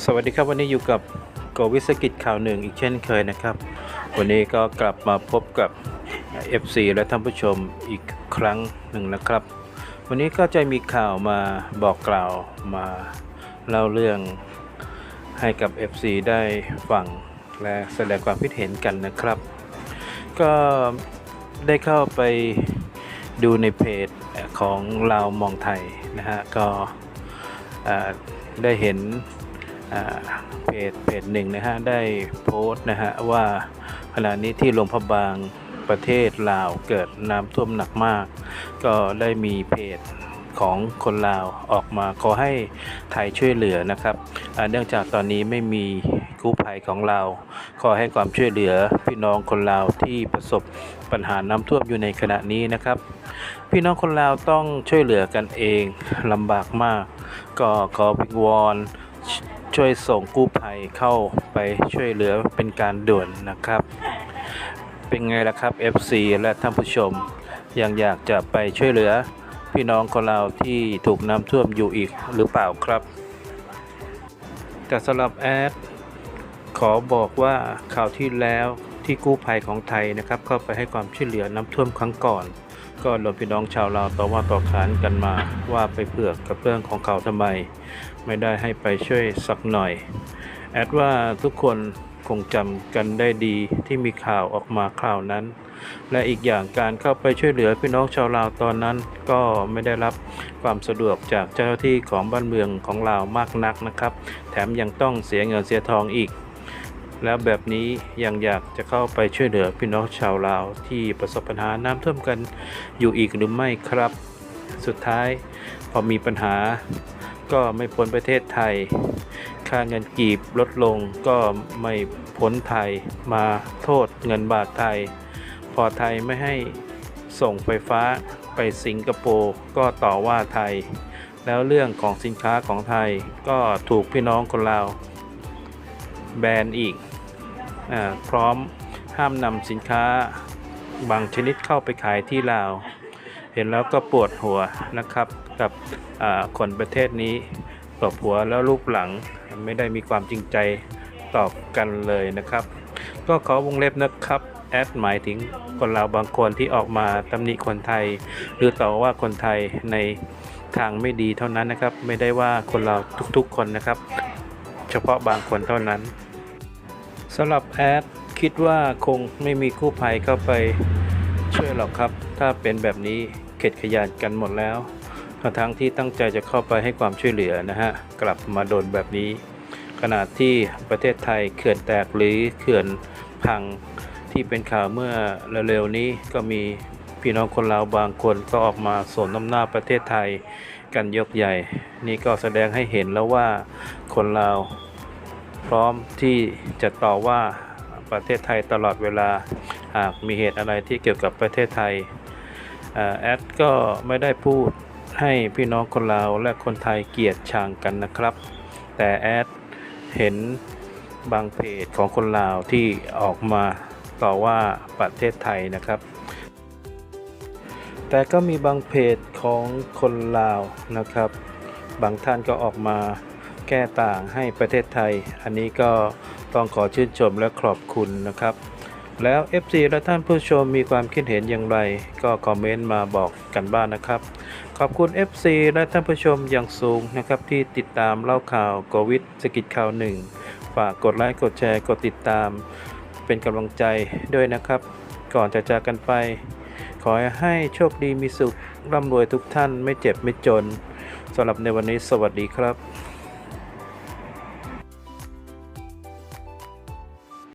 สวัสดีครับวันนี้อยู่กับโกวิสกิจข่าวหนึ่งอีกเช่นเคยนะครับ วันนี้ก็กลับมาพบกับ FC และท่านผู้ชมอีกครั้งหนึ่งนะครับ วันนี้ก็จะมีข่าวมาบอกกล่าวมาเล่าเรื่องให้กับ FC ได้ฟังและแสดงความคิดเห็นกันนะครับ ก็ได้เข้าไปดูในเพจของลาวมองไทยนะฮะก็ได้เห็น เพจเพจหนึ่งนะฮะได้โพสต์นะฮะว่าขณะนี้ที่หลวงพระบางประเทศลาวเกิดน้ำท่วมหนักมาก ก็ได้มีเพจของคนลาวออกมาขอให้ไทยช่วยเหลือนะครับ เนื่องจากตอนนี้ไม่มีกู้ภัยของเราขอให้ความช่วยเหลือพี่น้องคนลาวที่ประสบปัญหาน้ำท่วมอยู่ในขณะนี้นะครับ พี่น้องคนลาวต้องช่วยเหลือกันเองลำบากมาก ก็ขอวิงวอน ช่วยส่งกู้ภัยเข้าไปช่วยเหลือเป็นการด่วนนะครับ เป็นไงล่ะครับ FC และท่านผู้ชมยังอยากจะไปช่วยเหลือพี่น้องของเราที่ถูกน้ำท่วมอยู่อีกหรือเปล่าครับ แต่สำหรับแอดขอบอกว่าข่าวที่แล้วที่กู้ภัยของไทยนะครับ เข้าไปให้ความช่วยเหลือน้ำท่วมครั้งก่อน ก็รวมพี่น้องชาวลาวต่อว่าต่อขานกันมาว่าไปเผือกกับเรื่องของเขาทำไม ไม่ได้ให้ไปช่วยสักหน่อย แอดว่าทุกคนคงจำกันได้ดีที่มีข่าวออกมาข่าวนั้น และอีกอย่างการเข้าไปช่วยเหลือพี่น้องชาวลาวตอนนั้น ก็ไม่ได้รับความสะดวกจากเจ้าหน้าที่ของบ้านเมืองของลาวมากนักนะครับ แถมยังต้องเสียเงินเสียทองอีก แล้วแบบนี้ยังอยากจะเข้าไปช่วยเหลือพี่น้องชาวลาวที่ประสบปัญหาน้ำท่วมกันอยู่อีกหรือไม่ครับ สุดท้ายพอมีปัญหา ก็ไม่พ้นประเทศไทย ค่าเงินกีบลดลงก็ไม่พ้นไทยมาโทษเงินบาทไทย พอไทยไม่ให้ส่งไฟฟ้าไปสิงคโปร์ก็ต่อว่าไทย แล้วเรื่องของสินค้าของไทยก็ถูกพี่น้องคนลาวแบนอีกอาพร้อมห้ามนำสินค้าบางชนิดเข้าไปขายที่ลาว เห็นแล้วก็ปวดหัวนะครับกับคนประเทศนี้ตบหัวแล้วรูปหลังไม่ได้มีความจริงใจตอบกันเลยนะครับ ก็ขอวงเล็บนะครับแอดหมายถึงคนเราวบางคนที่ออกมาตำหนิคนไทย หรือต่อว่าคนไทยในทางไม่ดีเท่านั้นนะครับ ไม่ได้ว่าคนเราทุกๆคนนะครับ เฉพาะบางคนเท่านั้นสำหรับแอดคิดว่าคงไม่มีกู้ภัยเข้าไปช่วยหรอกครับ ถ้าเป็นแบบนี้ เข็ดขยานกันหมดแล้ว ทั้งที่ตั้งใจจะเข้าไปให้ความช่วยเหลือนะฮะ กลับมาโดนแบบนี้ ขณะที่ประเทศไทยเขื่อนแตกหรือเขื่อนพังที่เป็นข่าวเมื่อเร็วๆนี้ก็มีพี่น้องคนลาวบางคนก็ออกมาสนน้ำหน้าประเทศไทยกันยกใหญ่ นี่ก็แสดงให้เห็นแล้วว่าคนลาวพร้อมที่จะต่อว่าประเทศไทยตลอดเวลา หากมีเหตุอะไรที่เกี่ยวกับประเทศไทย แอดก็ไม่ได้พูดให้พี่น้องคนลาวและคนไทยเกลียดชังกันนะครับ แต่แอดเห็นบางเพจของคนลาวที่ออกมาต่อว่าประเทศไทยนะครับ แต่ก็มีบางเพจของคนลาวนะครับ บางท่านก็ออกมาแก้ต่างให้ประเทศไทย อันนี้ก็ต้องขอชื่นชมและขอบคุณนะครับ แล้ว FC และท่านผู้ชมมีความคิดเห็นอย่างไร ก็คอมเมนต์มาบอกกันบ้างนนะครับ ขอบคุณ FC และท่านผู้ชมอย่างสูงนะครับที่ติดตามเล่าข่าวโควิดสกิจข่าวหนึ่งฝากกดไลค์กดแชร์กดติดตาม เป็นกำลังใจด้วยนะครับ ก่อนจะจากกันไป ขอให้โชคดีมีสุขร่ำรวยทุกท่านไม่เจ็บไม่จนสำหรับในวันนี้สวัสดีครับ